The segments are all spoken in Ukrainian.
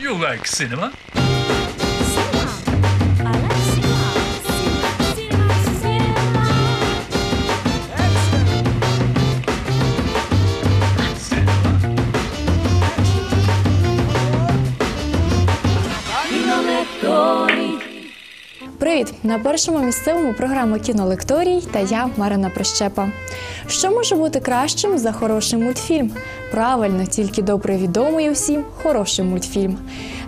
You like cinema? Привіт! На першому місцевому програма кінолекторій та я Марина Прищепа. Що може бути кращим за хороший мультфільм? Правильно, тільки добре відомий усім хороший мультфільм.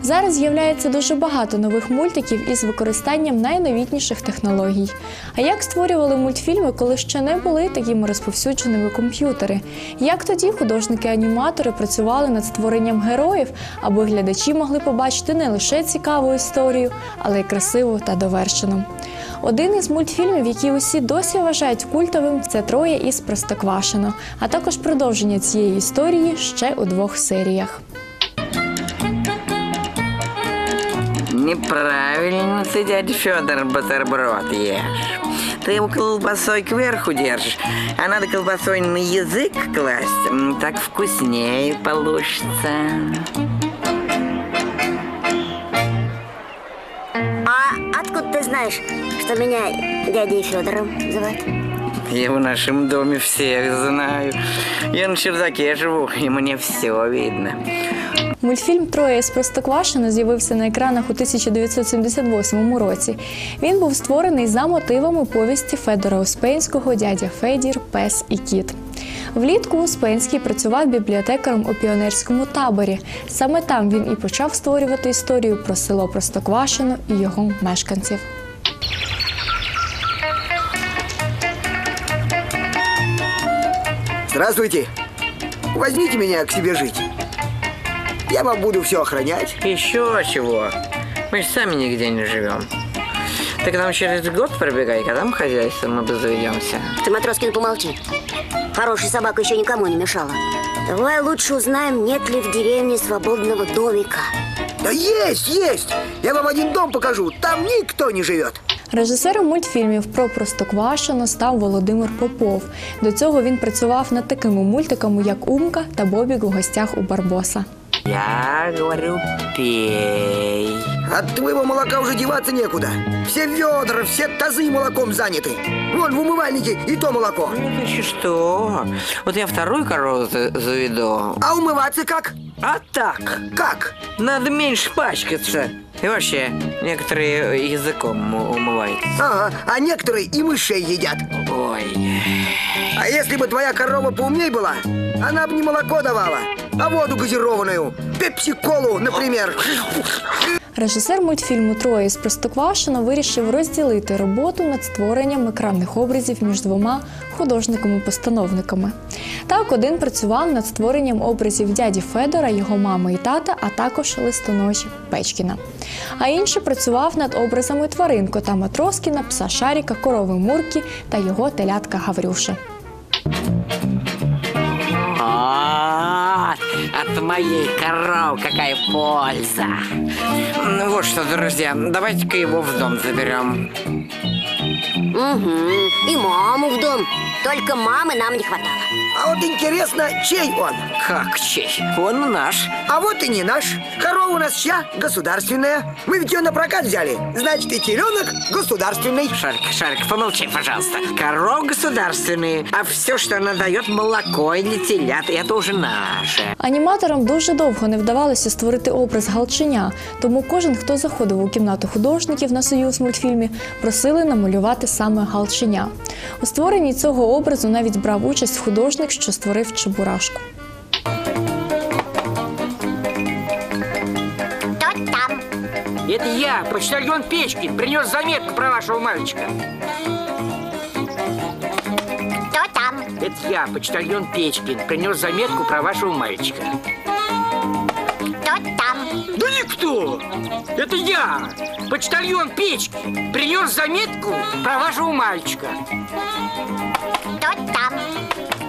Зараз з'являється дуже багато нових мультиків із використанням найновітніших технологій. А як створювали мультфільми, коли ще не були такими розповсюдженими комп'ютери? Як тоді художники-аніматори працювали над створенням героїв, аби глядачі могли побачити не лише цікаву історію, але й красиву та довершену? Один із мультфільмів, які усі досі вважають культовим, це троє із Простоквашино, а також продовження цієї історії ще у двох серіях. Неправильно ты, дядя Федор, бутерброд ешь. Ты его колбасой кверху держишь, а надо колбасой на язык класть. Так вкуснее получится. А откуда ты знаешь, что меня дядей Федором зовут? Я в нашем доме всех знаю. Я на чердаке живу, и мне все видно. Мультфільм Троє з Простоквашино з'явився на екранах у 1978 році. Він був створений за мотивами повісті Федора Успенського Дядя Федір, Пес і кіт. Влітку Успенський працював бібліотекарем у піонерському таборі. Саме там він і почав створювати історію про село Простоквашино і його мешканців. Здравствуйте. Возьмите меня к себе жить. Я вам буду все охранять. Еще чего? Мы же сами нигде не живем. Так нам через год пробегай, когда мы хозяйством обзаведемся. Ты, Матроскин, помолчи. Хорошая собака еще никому не мешала. Давай лучше узнаем, нет ли в деревне свободного домика. Да есть, есть. Я вам один дом покажу. Там никто не живет. Режисером мультфільмів про Простоквашино став Володимир Попов. До цього він працював над такими мультиками, як Умка та Бобік у гостях у Барбоса. Я говорю, пей. От твоего молока уже деваться некуда. Все ведра, все тазы молоком заняты. Вон в умывальнике и то молоко. Ну, ты что? Вот я вторую корову за- заведу. А умываться как? А так, Как? надо меньше пачкаться. И вообще, некоторые языком умываются. Ага, а некоторые и мышей едят. Ой, А если бы твоя корова поумней была, она бы не молоко давала, а воду газированную. Пепси-колу, например. Режисер мультфільму Троє з Простоквашино вирішив розділити роботу над створенням екранних образів між двома художниками-постановниками. Так, один працював над створенням образів дяді Федора, його мами і тата, а також листоножі Печкіна. А інший працював над образами тварин кота Матроскіна, пса Шаріка, корови Мурки та його телятка Гаврюши. От моей коров какая польза. Ну вот что, друзья, давайте-ка его в дом заберем. Угу. И маму в дом. Только мамы нам не хватало. А вот интересно, чей он? Как чей? Он наш. А вот и не наш. Корова у нас чья? Государственная. Мы ведь ее на прокат взяли. Значит, и теленок государственный. Шарик, Шарик, помолчи, пожалуйста. Коров государственные, а все, что она дает, молоко или телят, это уже наше. Аніматорам дуже довго не вдавалося створити образ галченя, тому кожен, хто заходив у кімнату художників на союз мультфільмі, просили намалювати саме галченя. У створенні цього образу навіть брав участь художник, що створив Чебурашку. Кто там? Это я, почтальон Печкин, принес заметку про вашего мальчика. Кто там? Это я, почтальон Печкин, принес заметку про вашего мальчика. Это я, почтальон Печкин, принес заметку про вашего мальчика. Кто там?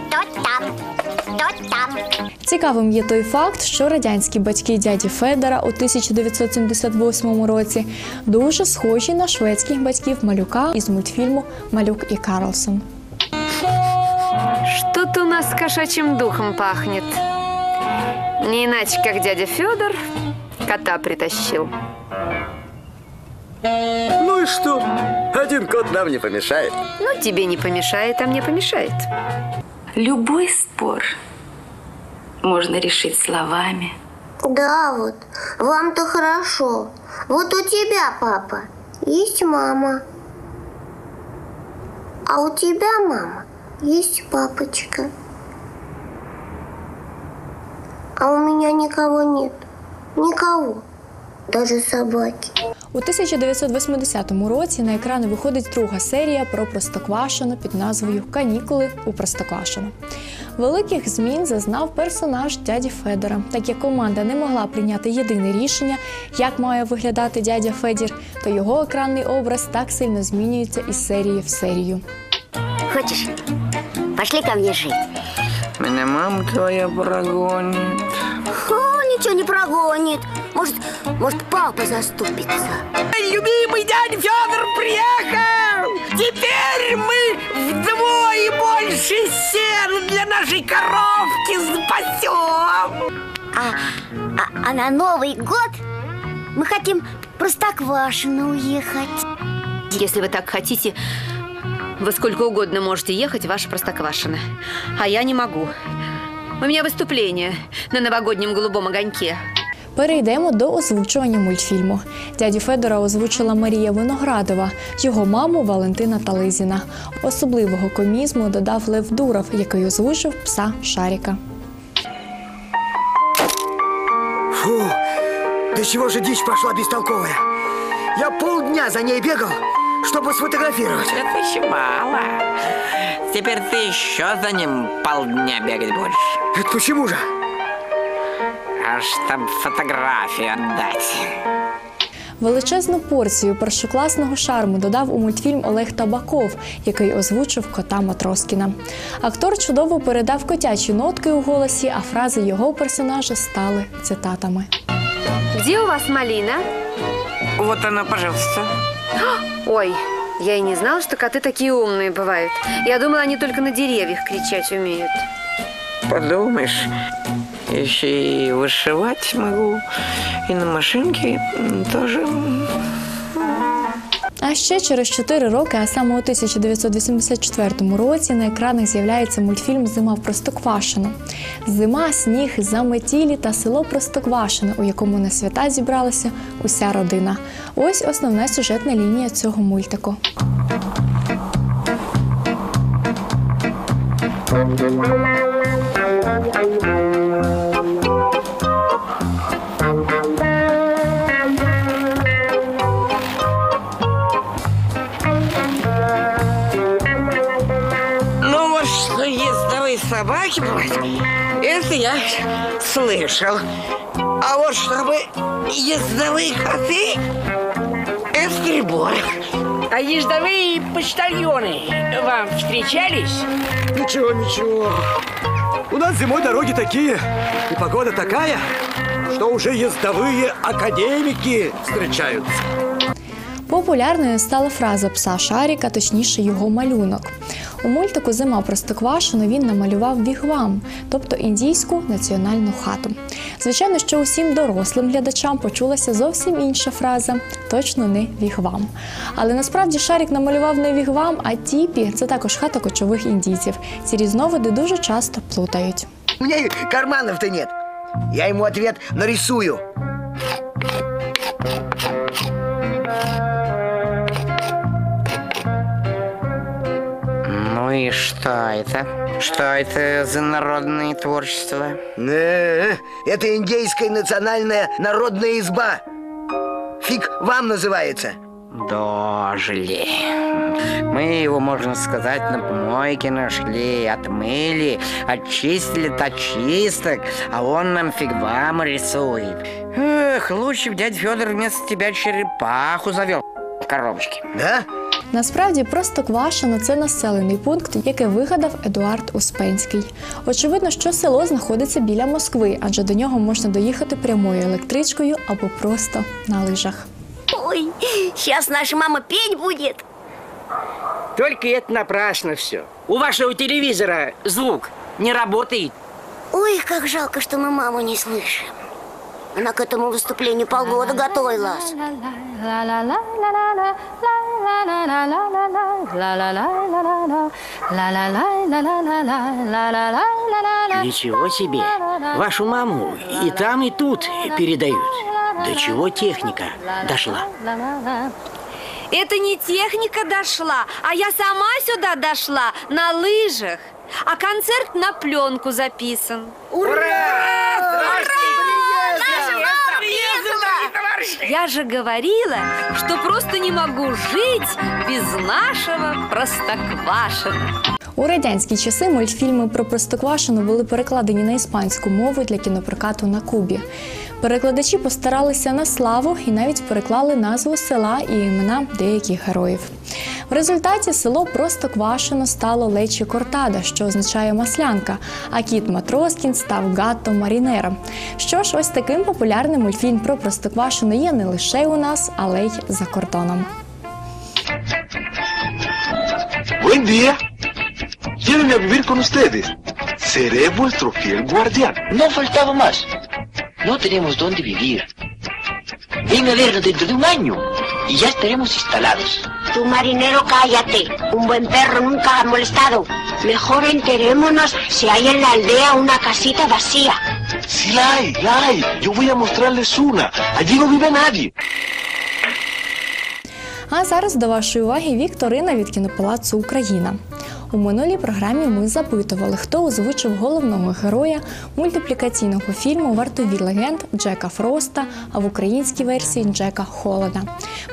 Кто там? Кто там? Цікавим є той факт, що радянські батьки дяді Федора у 1978 році дуже схожі на шведських батьків малюка із мультфільму Малюк і Карлсон. Что-то у нас кошачьим духом пахнет. Не иначе, как дядя Федор, кота притащил. Ну и что? Один кот нам не помешает. Ну, тебе не помешает, а мне помешает. Любой спор можно решить словами. Да, вот. Вам-то хорошо. Вот у тебя, папа, есть мама. А у тебя, мама, есть папочка. А у меня никого нет. Никого. Даже собаки. У 1980 році на екрани виходить друга серія про Простоквашино під назвою Канікули у Простоквашино. Великих змін зазнав персонаж дяді Федора. Так як команда не могла прийняти єдине рішення, як має виглядати дядя Федір, то його екранний образ так сильно змінюється із серії в серію. Хочешь? Пошли ко мне жить. Меня мама твоя прогонит. Ничего не прогонит. Может, может, папа заступится. Любимый дядя Федор приехал! Теперь мы вдвое больше сена для нашей коровки спасем! А, а, а на Новый год мы хотим Простоквашино уехать. Если вы так хотите, вы сколько угодно можете ехать, ваша Простоквашино. А я не могу. У меня выступление на новогоднем голубом огоньке. Перейдемо до озвучування мультфільму. Дяді Федора озвучила Марія Виноградова, його маму Валентина Тализіна. Особливого комізму додав Лев Дуров, який озвучив пса Шаріка. Фу, да чего же дичь пошла бестолковая? Я полдня за ней бегал, чтобы сфотографировать. Это еще мало. Теперь ты еще за ним полдня бегать будешь. Это почему же? А чтоб фотографию отдать. Величезну порцію першокласного шарму додав у мультфільм Олег Табаков, який озвучив кота Матроскіна. Актор чудово передав котячі нотки у голосі, а фрази його персонажа стали цитатами. Где у вас малина? Вот она, пожалуйста. Ой, я и не знала, что коты такие умные бывают. Я думала, они только на деревьях кричать умеют. Подумаешь, еще и вышивать могу. И на машинке тоже. А ще через 4 роки, а саме у 1984 році, на екранах з'являється мультфільм Зима в Простоквашино. Зима, сніг, заметілі та село Простоквашино, у якому на свята зібралася уся родина. Ось основна сюжетна лінія цього мультику. Собаки бывают, это я слышал. А вот чтобы ездовые коты, это перебор. А ездовые почтальоны вам встречались? Ничего, ничего. У нас зимой дороги такие, и погода такая, что уже ездовые академики встречаются. Популярною стала фраза пса Шаріка, точніше його малюнок. У мультику Зима Простоквашино він намалював вігвам, тобто індійську національну хату. Звичайно, що усім дорослим глядачам почулася зовсім інша фраза точно не вігвам. Але насправді Шарік намалював не вігвам, а тіпі це також хата кочових індійців. Ці різновиди дуже часто плутають. У меня и карманов-то нет. Я ему ответ нарисую. Ну и что это? Что это за народное творчество? Э, Это индейская национальная народная изба. Фиг вам называется. Дожили. Мы его, можно сказать, на помойке нашли, отмыли, очистили от чисток, а он нам фигвам рисует. Эх, лучше бы дядя Федор вместо тебя черепаху завел в коробочке. Да? Насправді просто Квашино це населений пункт, який вигадав Едуард Успенський. Очевидно, що село знаходиться біля Москви, адже до нього можна доїхати прямою електричкою або просто на лижах. Ой, сейчас наша мама петь будет. Только это напрасно все. У вашего телевизора звук не работает. Ой, как жалко, что мы маму не слышим. Она к этому выступлению полгода готовилась. Ничего себе. Вашу маму и там, и тут передают. До чего техника дошла? Это не техника дошла, а я сама сюда дошла на лыжах. А концерт на пленку записан. Я же говорила, что просто не могу жить без нашего простоквашина. У радянські часи мультфільми про Простоквашину були перекладені на іспанську мову для кінопрокату на Кубі. Перекладачі постаралися на славу і навіть переклали назву села і імена деяких героїв. В результаті село Простоквашино стало Лечі Кортада, що означає маслянка, а кіт Матроскін став Гатто Марінером. Що ж, ось таким популярним мультфільм про Простоквашино є не лише у нас, але й за кордоном. Buen día. Llévenme a vivir con ustedes. Seré vuestro fiel guardián. No faltaba más. No tenemos dónde vivir. Ven a vernos dentro de un año y ya estaremos instalados. Tú, marinero, cállate. Un buen perro nunca ha molestado. Mejor enterémonos si hay en la aldea una casita vacía. Sí la hay, la hay. Yo voy a mostrarles una. Allí no vive nadie. А зараз до вашої уваги Вікторина від кінопалацу Україна. У минулій програмі ми запитували, хто озвучив головного героя мультиплікаційного фільму Вартові легенд Джека Фроста, а в українській версії Джека Холода.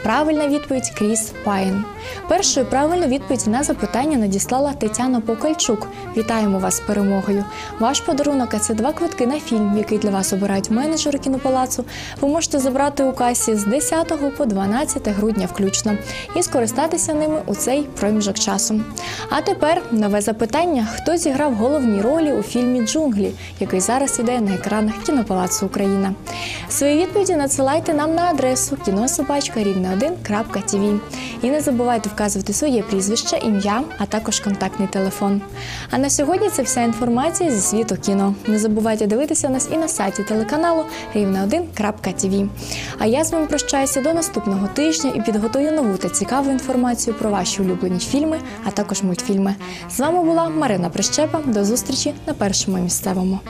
Правильна відповідь Кріс Пайн. Першою правильну відповідь на запитання надіслала Тетяна Покальчук. Вітаємо вас з перемогою. Ваш подарунок це два квитки на фільм, який для вас обирають менеджери кінопалацу. Ви можете забрати у касі з 10 по 12 грудня включно і скористатися ними у цей проміжок часу. А тепер нове запитання: хто зіграв головні ролі у фільмі Джунглі, який зараз іде на екранах кінопалацу Україна? Свої відповіді надсилайте нам на адресу кінособачка рівне 1.tv. І не забувайте вказувати своє прізвище, ім'я, а також контактний телефон. А на сьогодні це вся інформація зі світу кіно. Не забувайте дивитися нас і на сайті телеканалу рівне 1.tv. А я з вами прощаюся до наступного тижня і підготую нову та цікаву інформацію про ваші улюблені фільми, а також мультфільми. З вами була Марина Прищепа. До зустрічі на першому місцевому.